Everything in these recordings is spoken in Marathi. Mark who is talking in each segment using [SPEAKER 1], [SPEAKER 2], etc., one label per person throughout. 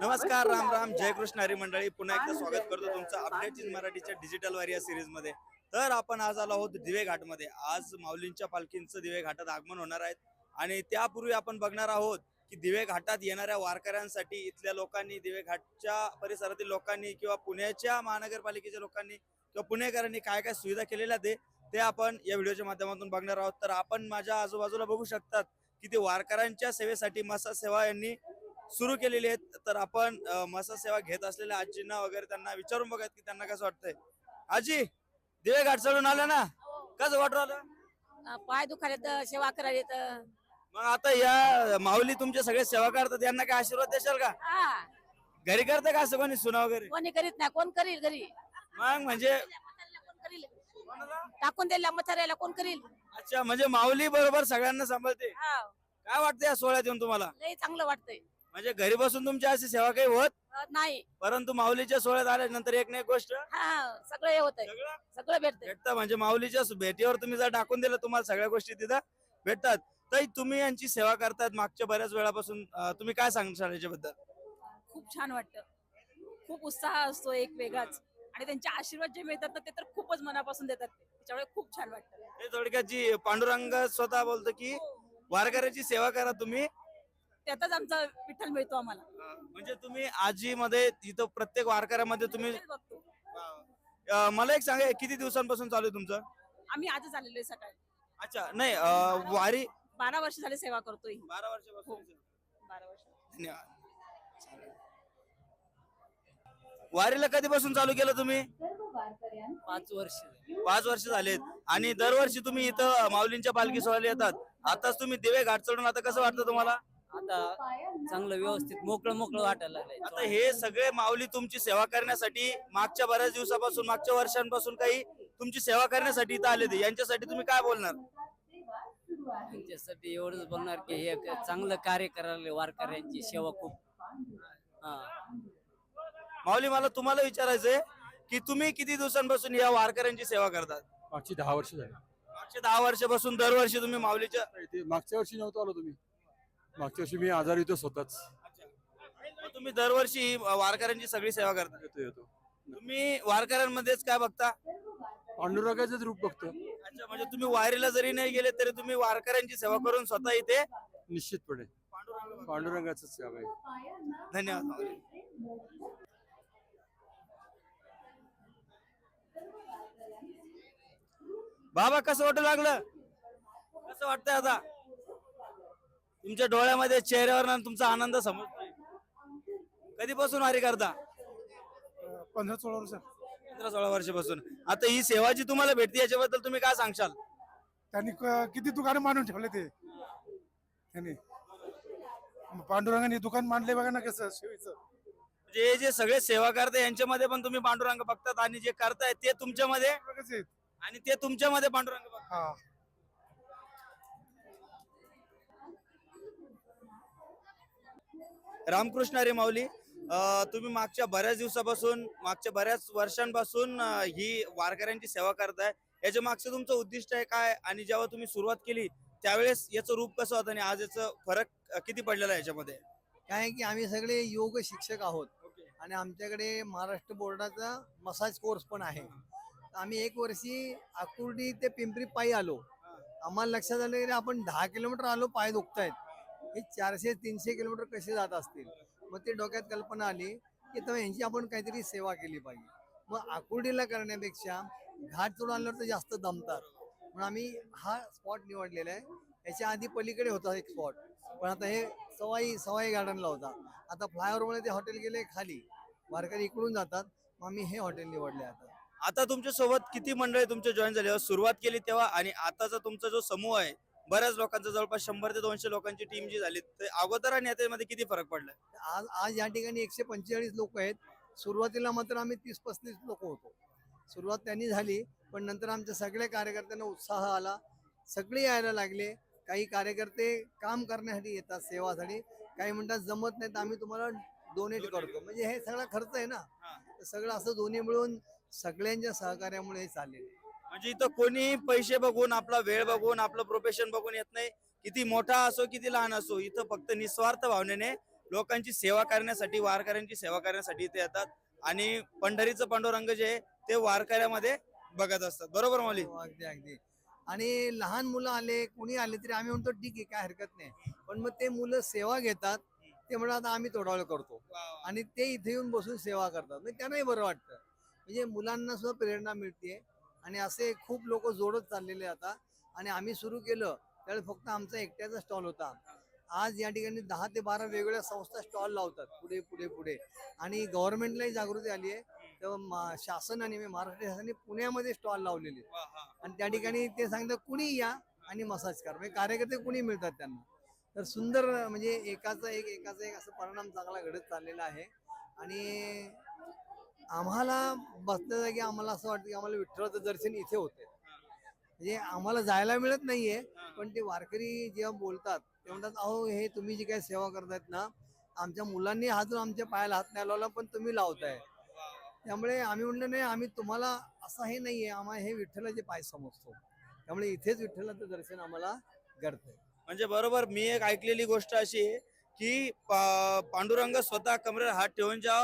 [SPEAKER 1] नमस्कार राम राम. जय कृष्ण हरी मंडळी पुन्हा एकदा स्वागत करतो तुमचं अपडेट इन मराठीच्या डिजिटल वारी या सिरीजमध्ये. तर आपण आज आलो आहोत दिवे घाटमध्ये. आज माऊलींच्या पालखींचं दिवे घाटात आगमन होणार आहेत आणि त्यापूर्वी आपण बघणार आहोत की दिवे घाटात येणाऱ्या वारकऱ्यांसाठी इथल्या लोकांनी दिवे घाटच्या परिसरातील लोकांनी किंवा पुण्याच्या महानगरपालिकेच्या लोकांनी किंवा पुणेकरांनी काय काय सुविधा केलेल्या ते ते आपण या व्हिडिओच्या माध्यमातून बघणार आहोत. तर आपण माझ्या आजूबाजूला बघू शकतात की ते वारकऱ्यांच्या सेवेसाठी मसा सेवा यांनी सुरू केलेली आहेत. तर आपण अ, मसा सेवा घेत असलेल्या आजींना वगैरे त्यांना विचारून बघत की त्यांना कसं वाटतंय. आजी दिवे घाट चढून आलं ना? कसं वाटू आलं
[SPEAKER 2] पाय दुखायला येत सेवा करायला येत
[SPEAKER 1] मग आता या माऊली तुमचे सगळे सेवा करतात यांना काय आशीर्वाद देशाल का? घरी करता का असं कोणी सुना वगैरे?
[SPEAKER 2] कोणी करीत नाही कोण करील घरी?
[SPEAKER 1] मग म्हणजे?
[SPEAKER 2] टाकून दिल्या मथाऱ्याला कोण करील?
[SPEAKER 1] अच्छा म्हणजे माऊली बरोबर सगळ्यांना सांभाळते. काय वाटतं या सोहळ्यात येऊन तुम्हाला?
[SPEAKER 2] चांगलं वाटतंय.
[SPEAKER 1] म्हणजे घरी बसून तुमची अशी सेवा काही होत?
[SPEAKER 2] अं, नाही.
[SPEAKER 1] परंतु माऊलीच्या सोहळ्यात आल्यानंतर एक ना एक गोष्ट?
[SPEAKER 2] हा सगळं हे होतंय.
[SPEAKER 1] सगळं?
[SPEAKER 2] सगळं भेटतंय.
[SPEAKER 1] भेटतं म्हणजे माऊलीच्या भेटीवर तुम्ही जर टाकून दिलं तुम्हाला सगळ्या गोष्टी तिथं भेटतात. तर तुम्ही यांची सेवा करतात मागच्या बऱ्याच वेळापासून. अं, तुम्ही काय सांगशाल याच्याबद्दल
[SPEAKER 3] खूप छान वाटतं. खूप उत्साह असतो एक वेगळाच. आणि त्यांचे आशीर्वाद जे मिळतात ना ते तर खूपच मनापासून देतात. ते त्याच्यामुळे खूप छान वाटतं.
[SPEAKER 1] हे थोडक्यात जी पांडुरंग स्वतः बोलतो की वारकऱ्याची सेवा करा तुम्ही.
[SPEAKER 3] त्यातच आमचा विठ्ठल मिळतो आम्हाला.
[SPEAKER 1] म्हणजे तुम्ही आजी मध्ये इथं प्रत्येक वारकऱ्यामध्ये तुम्ही
[SPEAKER 3] तेच बघतो.
[SPEAKER 1] अं, मला एक सांगा किती दिवसांपासून चालू आहे तुमचं?
[SPEAKER 3] आम्ही आजच आलेलो आहे सकाळी.
[SPEAKER 1] अच्छा नाही अं, वारी
[SPEAKER 3] बारा वर्ष झाले सेवा करतोय.
[SPEAKER 1] बारा वर्षापासून
[SPEAKER 3] बारा वर्ष.
[SPEAKER 1] धन्यवाद. वारीला कधीपासून चालू केलं तुम्ही?
[SPEAKER 4] पाच वर्ष
[SPEAKER 1] पाच वर्ष झालेत. आणि दरवर्षी तुम्ही इथं माऊलींच्या पालखी सोहळ्याला येतात. आताच तुम्ही दिवे घाट चढून आता कसं वाटतं तुम्हाला?
[SPEAKER 4] आता चांगलं व्यवस्थित मोकळं मोकळं वाटायला लागलंय.
[SPEAKER 1] आता हे सगळे माऊली तुमची सेवा करण्यासाठी मागच्या बऱ्याच दिवसापासून मागच्या वर्षांपासून काही तुमची सेवा करण्यासाठी इथं आले ते यांच्यासाठी तुम्ही काय बोलणार?
[SPEAKER 4] त्यांच्यासाठी एवढंच बोलणार की हे एक चांगलं कार्य करायला वारकऱ्यांची सेवा खूप. हा.
[SPEAKER 1] माऊली मला तुम्हाला विचारायचंय की तुम्ही किती दिवसांपासून या वारकऱ्यांची सेवा करतात?
[SPEAKER 5] मागची दहा वर्ष झाली.
[SPEAKER 1] मागच्या दहा वर्षापासून दरवर्षी तुम्ही माऊलीच्या
[SPEAKER 5] इथे मागच्या वर्षी नव्हतो आलो तुम्ही. मागच्या वर्षी मी आजारी होतो स्वतःच.
[SPEAKER 1] मग तुम्ही दरवर्षी वारकऱ्यांची सगळी सेवा करता?
[SPEAKER 5] येतो येतो
[SPEAKER 1] तुम्ही वारकऱ्यांमध्येच काय बघता?
[SPEAKER 5] पांडुरंगाचंच रूप बघतो.
[SPEAKER 1] अच्छा म्हणजे तुम्ही वारीला जरी नाही गेले तरी तुम्ही वारकऱ्यांची सेवा करून स्वतः इथे
[SPEAKER 5] निश्चितपणे. पांडुरंगाच सेवा आहे.
[SPEAKER 1] धन्यवाद. बाबा कसं वाटू लागलं? कसं वाटतंय आता? तुमच्या डोळ्यामध्ये चेहऱ्यावर ना तुमचा आनंद समजतोय. कधीपासून वारी करता?
[SPEAKER 6] पंधरा सोळा वर्ष.
[SPEAKER 1] पंधरा सोळा वर्षापासून. आता ही सेवा जी तुम्हाला भेटते याच्याबद्दल तुम्ही काय सांगशाल?
[SPEAKER 6] त्यांनी किती दुकान मांडून ठेवले ते? त्यांनी. पांडुरंगाने दुकान मांडले बघा ना कसं शेवीचं
[SPEAKER 1] म्हणजे हे जे सगळे सेवा करते यांच्यामध्ये पण तुम्ही पांडुरंग बघतात आणि जे करताय ते तुमच्यामध्ये? आणि ते तुमच्यामध्ये पांडुरंग बघतात. रामकृष्ण हरी माऊली तुम्ही मागच्या बऱ्याच दिवसापासून मागच्या बऱ्याच वर्षांपासून ही वारकऱ्यांची सेवा करताय. याच्या मागचं तुमचं उद्दिष्ट आहे काय? आणि जेव्हा तुम्ही सुरुवात केली त्यावेळेस याचं रूप कसं होतं आणि आज याचं फरक किती पडलेला आहे याच्यामध्ये?
[SPEAKER 7] काय आहे की आम्ही सगळे योग शिक्षक आहोत. आणि आमच्याकडे महाराष्ट्र बोर्डाचा मसाज कोर्स पण आहे. आम्ही एक वर्षी आकुर्डी ते पिंपरी पायी आलो. आम्हाला लक्षात आलं की आपण दहा किलोमीटर आलो पाय दुखतायत. हे चारशे तीनशे किलोमीटर कसे जात असतील? मग ते डोक्यात कल्पना आली की तर यांची आपण काहीतरी सेवा केली पाहिजे. मग आकुर्डीला करण्यापेक्षा घाट चढून तर जास्त दमतात. म्हणून आम्ही हा स्पॉट निवडलेला आहे. याच्या आधी पलीकडे होता एक स्पॉट पण आता हे सवाई सवाई गार्डनला होता. आता फ्लायओव्हरमुळे ते हॉटेल गेले खाली. वारकरी इकडून जातात. मग आम्ही हे हॉटेल निवडले आता.
[SPEAKER 1] आता तुमच्यासोबत किती मंडळी तुमच्या जॉईन झाले? सुरुवात केली तेव्हा आणि आताचा तुमचा जो समूह आहे बऱ्याच लोकांचा जवळपास शंभर ते दोनशे लोकांची टीम जी झाली ते अगोदर आणि याच्यामध्ये किती फरक पडलाय?
[SPEAKER 7] आज आज या ठिकाणी एकशे पंचेचाळीस लोक आहेत. सुरुवातीला मात्र आम्ही तीस पस्तीस लोक होतो. सुरुवात त्यांनी झाली पण नंतर आमच्या सगळ्या कार्यकर्त्यांना उत्साह आला. सगळे यायला लागले. काही कार्यकर्ते काम करण्यासाठी येतात सेवासाठी. काही म्हणतात जमत नाही तर आम्ही तुम्हाला डोनेट करतो. म्हणजे हे सगळा खर्च आहे ना. तर सगळं असं दोन्ही मिळून सगळ्यांच्या सहकार्यामुळे हे चाललेलं आहे.
[SPEAKER 1] म्हणजे इथं कोणी पैसे बघून आपला वेळ बघून आपलं प्रोफेशन बघून येत नाही. किती मोठा असो किती लहान असो इथं फक्त निस्वार्थ भावनेने लोकांची सेवा करण्यासाठी वारकऱ्यांची सेवा करण्यासाठी इथे येतात. आणि पंढरीचं पांडुरंग जे आहे ते वारकऱ्यामध्ये बघत असतात. बरोबर माऊली?
[SPEAKER 7] हो, अगदी अगदी. आणि लहान मुलं आले कोणी आले तरी आम्ही म्हणतो ठीक आहे काय हरकत नाही. पण मग ते मुलं सेवा घेतात ते म्हणतात आम्ही थोडा वेळ करतो आणि ते इथे येऊन बसून सेवा करतात. म्हणजे त्यांनाही बरं वाटतं. म्हणजे मुलांना सुद्धा प्रेरणा मिळते आणि असे खूप लोक जोडत चाललेले आता. आणि आम्ही सुरू केलं त्यावेळेस फक्त आमचा एकट्याचा स्टॉल होता. आज या ठिकाणी दहा ते बारा वेगवेगळ्या संस्था स्टॉल लावतात पुढे पुढे पुढे. आणि गव्हर्नमेंटलाही जागृती आली आहे. तेव्हा शासनाने महाराष्ट्र शासनाने पुण्यामध्ये स्टॉल लावलेले. आणि त्या ठिकाणी ते सांगतात कुणी या आणि मसाज करा. म्हणजे कार्यकर्ते कुणी मिळतात त्यांना. तर सुंदर म्हणजे एकाचा एक एकाचा एक असं परिणाम चांगला घडत चाललेला आहे. आणि आम्हाला बसल्या जागी आम्हाला असं वाटतं की आम्हाला विठ्ठलाचं दर्शन इथे होते म्हणजे आम्हाला जायला मिळत नाहीये पण ते वारकरी जेव्हा बोलतात ते म्हणतात अहो हे तुम्ही जी काही सेवा करतायत ना आमच्या मुलांनी अजून आमच्या पायाला हात नाही लावला पण तुम्ही लावताय. त्यामुळे आम्ही म्हणलं नाही आम्ही तुम्हाला असं हे नाहीये आम्हाला हे विठ्ठलाचे पाय समजतो. त्यामुळे इथेच विठ्ठलाचं दर्शन आम्हाला घडतंय.
[SPEAKER 1] म्हणजे बरोबर मी एक ऐकलेली गोष्ट अशी आहे की पांडुरंग स्वतः कमरेवर हात ठेवून ज्या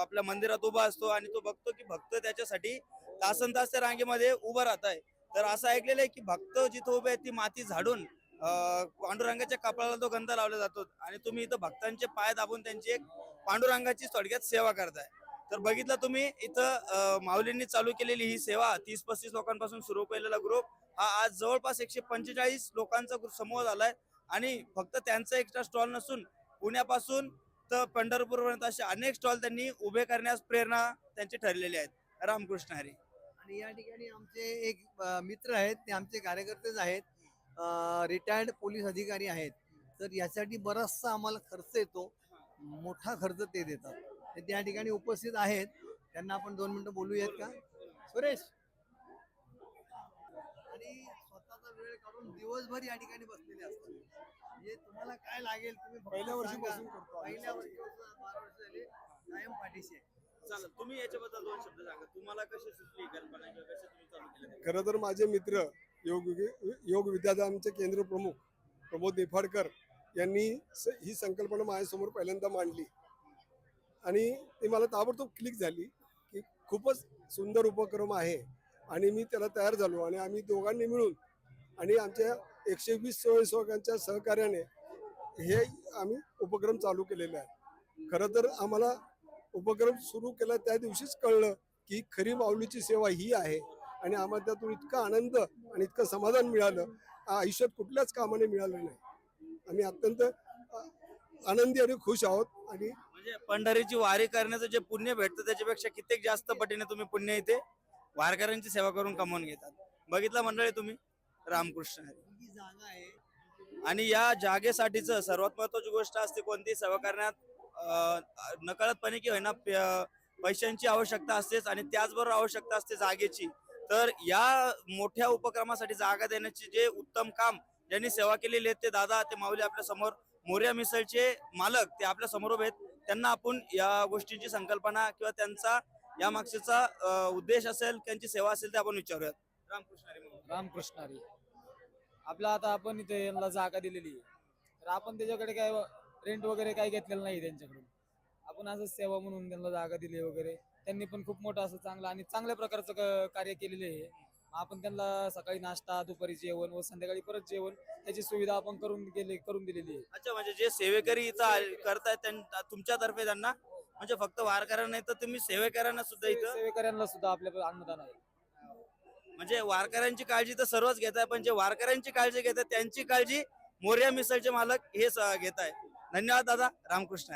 [SPEAKER 1] आपल्या मंदिरात उभा असतो आणि तो बघतो की भक्त त्याच्यासाठी तासन तास त्या रांगेमध्ये उभं राहत आहे तर असं ऐकलेलं आहे की भक्त जिथं उभे आहेत ती माती झाडून पांडुरंगाच्या कपाळाला तो गंध लावला जातो आणि तुम्ही इथं भक्तांचे पाय दाबून त्यांची एक पांडुरंगाची थोडक्यात सेवा करताय. तर बघितलं तुम्ही इथं माऊलींनी चालू केलेली ही सेवा तीस पस्तीस लोकांपासून सुरू केलेला ग्रुप हा आज जवळपास एकशे पंचेचाळीस लोकांचा ग्रुप समूह झालाय आणि फक्त त्यांचा एक्स्ट्रा स्टॉल नसून पुण्यापासून तर पंढरपूरपर्यंत असे अनेक स्टॉल त्यांनी उभे करण्यास प्रेरणा त्यांची ठरलेली आहेत. रामकृष्ण हरी.
[SPEAKER 7] आणि या ठिकाणी आमचे एक मित्र आहेत ते आमचे कार्यकर्तेच आहेत. रिटायर्ड पोलीस अधिकारी आहेत. तर यासाठी बराचसा आम्हाला खर्च येतो. मोठा खर्च ते देतात. ते त्या ठिकाणी उपस्थित आहेत. त्यांना आपण दोन मिनिटं बोलूयात का? सुरेश. आणि स्वतःचा वेळ काढून दिवसभर या ठिकाणी बसलेले असतात. म्हणजे तुम्हाला काय लागेल तुम्ही फक्त
[SPEAKER 5] पहिल्या वर्षी
[SPEAKER 7] सांगा.
[SPEAKER 5] पासून करतो आम्ही.
[SPEAKER 7] पहिल्या वर्षी बारा वर्ष झाले कायम पाठीशी आहे.
[SPEAKER 1] चालेल तुम्ही याच्याबद्दल दोन शब्द सांगा तुम्हाला कशी सुचली ही कल्पना किंवा कशी तुम्ही चालू केलं
[SPEAKER 5] खरं तर माझे मित्र योग योग विद्याधामचे केंद्र प्रमुख प्रमोद निफाडकर यांनी स- ही संकल्पना माझ्यासमोर पहिल्यांदा मांडली आणि ती मला ताबडतोब क्लिक झाली की खूपच सुंदर उपक्रम आहे आणि मी त्याला तयार झालो आणि आम्ही दोघांनी मिळून आणि आमच्या एकशे वीस स्वयंसेवकांच्या सहकार्याने हे आम्ही उपक्रम चालू केलेले आहे खरं तर आम्हाला उपक्रम सुरू केला त्या दिवशीच कळलं की खरी माऊलीची सेवा ही आहे आणि आम्हाला त्यातून इतका आनंद आणि इतकं समाधान मिळालं. आयुष्यात कुठल्याच कामाने मिळालं नाही. आम्ही अत्यंत आनंदी आणि खुश आहोत आणि
[SPEAKER 1] म्हणजे पंढरीची वारी करण्याचं जे पुण्य भेटतं त्याच्यापेक्षा कित्येक जास्त पटीने तुम्ही पुण्य इथे वारकऱ्यांची सेवा करून कमवून घेतात. बघितलं मंडळी तुम्ही? रामकृष्ण हरी.
[SPEAKER 7] ही जागा आहे.
[SPEAKER 1] आणि या जागेसाठीच सर्वात महत्वाची गोष्ट असते कोणती? सेवा करण्यात अं, नकळतपणे की होईना पैशांची आवश्यकता असतेच आणि त्याचबरोबर आवश्यकता असते जागेची. तर या मोठ्या उपक्रमासाठी जागा देण्याचे जे उत्तम काम ज्यांनी सेवा केलेली आहे ते दादा ते माऊली आपल्यासमोर मोर्या मिसळचे मालक ते आपल्यासमोर उभे आहेत. त्यांना आपण या गोष्टींची संकल्पना किंवा त्यांचा या मागचा उद्देश असेल त्यांची सेवा असेल ते आपण विचारूयात. रामकृष्ण.
[SPEAKER 8] रामकृष्ण हरी. आपला आता आपण इथे यांना जागा दिलेली आहे. तर आपण त्याच्याकडे काय रेंट वगैरे काय घेतलेलं नाही त्यांच्याकडून. आपण असं सेवा म्हणून त्यांना जागा दिली वगैरे. त्यांनी पण खूप मोठं असं चांगलं आणि चांगल्या प्रकारचं क- कार्य केलेलं आहे. आपण त्यांना सकाळी नाश्ता दुपारी जेवण व संध्याकाळी परत जेवण त्याची सुविधा आपण करून गेले करून दिलेली आहे.
[SPEAKER 1] अच्छा म्हणजे जे सेवेकरी इथं आले- करतायत त्यां- तुमच्यातर्फे त्यांना? म्हणजे फक्त वारकऱ्यांना नाही तर तुम्ही सेवेकऱ्यांना सुद्धा इथं
[SPEAKER 8] सेवेकऱ्यांना सुद्धा आपल्या अन्नदान आहे.
[SPEAKER 1] म्हणजे वारकऱ्यांची काळजी तर सर्वच घेत आहे पण जे वारकऱ्यांची काळजी घेतात त्यांची काळजी मोर्या मिसळचे मालक हे घेत आहे. धन्यवाद दादा रामकृष्ण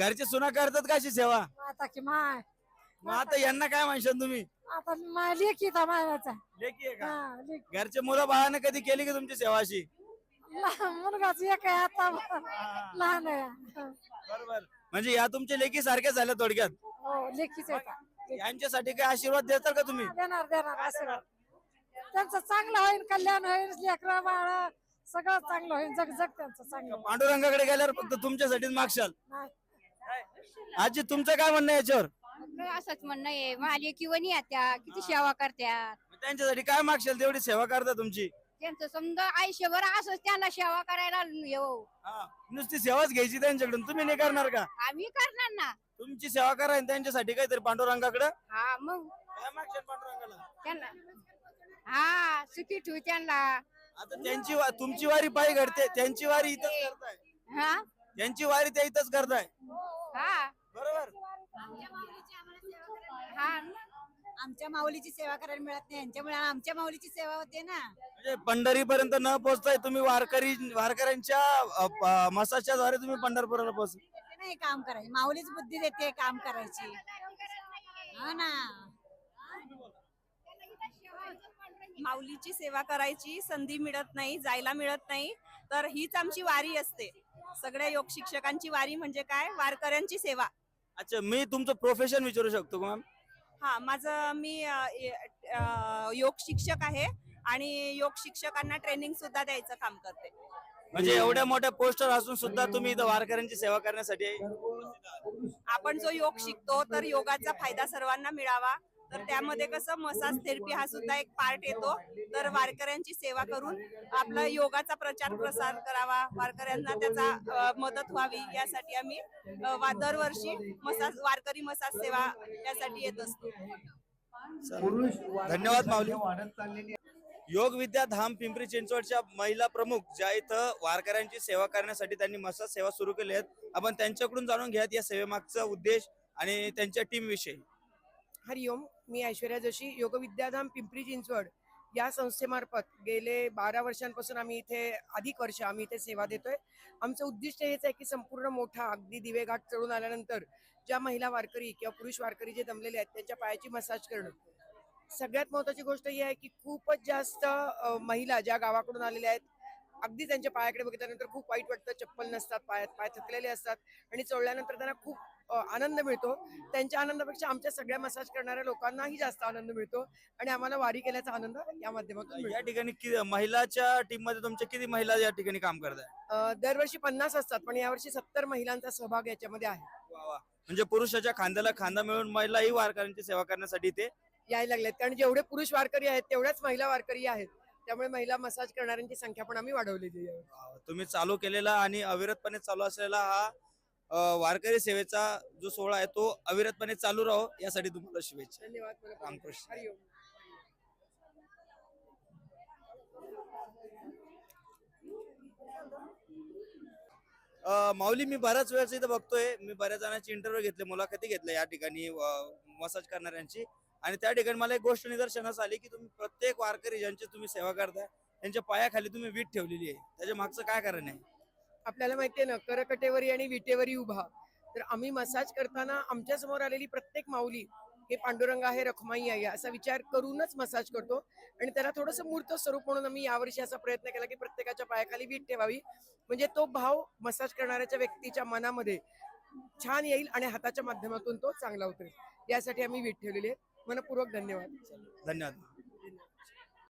[SPEAKER 1] घरचे सुना करतात का अशी सेवा?
[SPEAKER 2] आता की माय.
[SPEAKER 1] मग आता यांना काय म्हणशाल तुम्ही?
[SPEAKER 2] आता माय लेखी मायाचा
[SPEAKER 1] लेकी आहे का?
[SPEAKER 2] हा
[SPEAKER 1] घरचे मुलं बाळानं कधी केली की तुमची सेवा अशी?
[SPEAKER 2] लहान मुलगाच एक आहे आता. लहान आहे.
[SPEAKER 1] बरोबर. म्हणजे या तुमच्या लेखी सारख्या झाल्या थोडक्यात.
[SPEAKER 9] हो लेखीच
[SPEAKER 1] यांच्यासाठी काय आशीर्वाद देतात का तुम्ही?
[SPEAKER 9] देणार देणार आशीर्वाद. त्यांचं चांगलं होईल कल्याण होईल लेकरं बाळ सगळं चांगलं होईल जग जग त्यांचं चांगलं होईल.
[SPEAKER 1] पांडुरंगाकडे गेल्यावर फक्त तुमच्यासाठीच मागशाल.
[SPEAKER 9] नाही.
[SPEAKER 1] आजी तुमचं काय म्हणणं आहे याच्यावर?
[SPEAKER 2] असंच म्हणणं आहे. माझी किंवा त्या. किती सेवा करत्यात.
[SPEAKER 1] त्यांच्यासाठी काय मागशाल? तेवढी सेवा करता तुमची.
[SPEAKER 2] त्यांचं समजा आयुष्यभर असंच त्यांना सेवा करायला येऊ
[SPEAKER 1] हा, नुसती सेवाच घ्यायची त्यांच्याकडून. तुम्ही नाही करणार का?
[SPEAKER 2] आम्ही करणार ना.
[SPEAKER 1] तुमची सेवा करा आणि त्यांच्यासाठी काहीतरी पांडुरंगाकडे.
[SPEAKER 2] हा मग.
[SPEAKER 1] काय मागशाल पांडुरंगाला?
[SPEAKER 2] त्यांना. हा सुखी ठेवू त्यांना.
[SPEAKER 1] आता त्यांची वा- तुमची वारी पायी घडते. त्यांची वारी इथंच करताय.
[SPEAKER 2] हा?
[SPEAKER 1] त्यांची वारी ते इथंच करताय.
[SPEAKER 2] हा.
[SPEAKER 1] बरोबर?
[SPEAKER 2] हा.
[SPEAKER 3] आमच्या माऊलीची सेवा करायला मिळत नाही. यांच्यामुळे आमच्या माऊलीची सेवा होते ना.
[SPEAKER 1] म्हणजे पंढरी पर्यंत न पोहोचताय तुम्ही वारकरी वारकऱ्यांच्या अ, प- मसाजच्या द्वारे तुम्ही पंढरपुराला पोहोच
[SPEAKER 3] ते नाही काम करायची. माऊलीच बुद्धी देते काम करायची. हा ना.
[SPEAKER 10] माऊलीची सेवा करायची. संधी मिळत नाही जायला मिळत नाही. तर हीच आमची वारी असते. सगळ्या योग शिक्षकांची वारी म्हणजे काय? वारकऱ्यांची सेवा.
[SPEAKER 1] अच्छा मी तुमचं प्रोफेशन विचारू शकतो का मॅम
[SPEAKER 10] हा माझं मी अ, ए- अ, योग शिक्षक आहे आणि योग शिक्षकांना ट्रेनिंग सुद्धा द्यायचं काम करते.
[SPEAKER 1] म्हणजे एवढ्या मोठ्या पोस्टर असून सुद्धा तुम्ही इथं वारकऱ्यांची सेवा करण्यासाठी
[SPEAKER 10] आपण जो योग शिकतो तर योगाचा फायदा सर्वांना मिळावा. तर त्यामध्ये कसं मसाज थेरपी हा सुद्धा एक पार्ट येतो. तर वारकऱ्यांची सेवा करून आपला योगाचा प्रचार प्रसार करावा. वारकऱ्यांना त्याचा मदत व्हावी यासाठी आम्ही दरवर्षी मसाज वारकरी मसाज सेवा यासाठी येत असतो.
[SPEAKER 1] धन्यवाद माऊली. योग विद्या धाम पिंपरी चिंचवडच्या महिला प्रमुख ज्या इथं वारकऱ्यांची सेवा करण्यासाठी त्यांनी मसाज सेवा सुरू केली आहेत. आपण त्यांच्याकडून जाणून घ्यात या सेवेमागचा उद्देश आणि त्यांच्या टीम विषयी.
[SPEAKER 11] हरिओम. मी ऐश्वर्या जोशी योग विद्याधाम पिंपरी चिंचवड या संस्थेमार्फत गेले बारा वर्षांपासून आम्ही इथे अधिक वर्ष आम्ही इथे सेवा देतोय. आमचं उद्दिष्ट हेच आहे की संपूर्ण मोठा अगदी दिवे घाट चढून आल्यानंतर ज्या महिला वारकरी किंवा पुरुष वारकरी जे दमलेले आहेत त्यांच्या पायाची मसाज करणं. सगळ्यात महत्वाची गोष्ट ही आहे की खूपच जास्त महिला ज्या गावाकडून आलेल्या आहेत अगदी त्यांच्या पायाकडे बघितल्यानंतर खूप वाईट वाटतं चप्पल नसतात पायात पाय थकलेले असतात आणि चढल्यानंतर त्यांना खूप आनंद मिळतो. त्यांच्या आनंदापेक्षा आमच्या सगळ्या मसाज करणाऱ्या लोकांनाही जास्त आनंद मिळतो आणि आम्हाला वारी केल्याचा आनंद या माध्यमातून
[SPEAKER 1] या ठिकाणी कि- महिलाच्या टीममध्ये तुमच्या किती महिला या ठिकाणी काम करताय?
[SPEAKER 11] अ, दरवर्षी पन्नास असतात पण यावर्षी सत्तर महिलांचा सहभाग याच्यामध्ये आहे.
[SPEAKER 1] म्हणजे पुरुषाच्या खांद्याला खांदा मिळून महिलाही वारकऱ्यांची सेवा करण्यासाठी ते
[SPEAKER 11] यायला लागलेत. कारण जेवढे पुरुष वारकरी आहेत तेवढ्याच महिला वारकरी आहेत. त्यामुळे महिला मसाज करणाऱ्यांची संख्या पण आम्ही वाढवलेली आहे. यावर्षी.
[SPEAKER 1] तुम्ही चालू केलेला आणि अविरतपणे चालू असलेला हा वारकरी सेवेचा जो सोहळा आहे तो अविरतपणे चालू राहो यासाठी तुम्हाला शुभेच्छा.
[SPEAKER 11] धन्यवाद
[SPEAKER 1] रामकृष्ण.
[SPEAKER 11] हरिओम.
[SPEAKER 1] अ, माऊली मी बऱ्याच वेळेस इथं बघतोय मी बऱ्याच जणांची इंटरव्ह्यू घेतले मुलाखती घेतल्या या ठिकाणी मसाज करणाऱ्यांची. आणि त्या ठिकाणी मला एक गोष्ट निदर्शनास आली की तुम्ही प्रत्येक वारकरी ज्यांची तुम्ही सेवा करताय त्यांच्या पायाखाली तुम्ही वीट ठेवलेली आहे. त्याच्या मागचं काय कारण आहे?
[SPEAKER 11] आपल्याला माहितीये ना करकटेवरी आणि विटेवरी उभा. तर आम्ही मसाज करताना आमच्यासमोर आलेली प्रत्येक माऊली हे पांडुरंग आहे रखमाई आहे असा विचार करूनच मसाज करतो. आणि त्याला थोडंसं मूर्त स्वरूप म्हणून आम्ही यावर्षी असा प्रयत्न केला की प्रत्येकाच्या पायाखाली वीट ठेवावी. म्हणजे तो भाव मसाज करणाऱ्याच्या व्यक्तीच्या मनामध्ये छान येईल आणि हाताच्या माध्यमातून तो चांगला उतरेल. यासाठी आम्ही वीट ठेवलेली आहे. मनपूर्वक धन्यवाद.
[SPEAKER 1] धन्यवाद.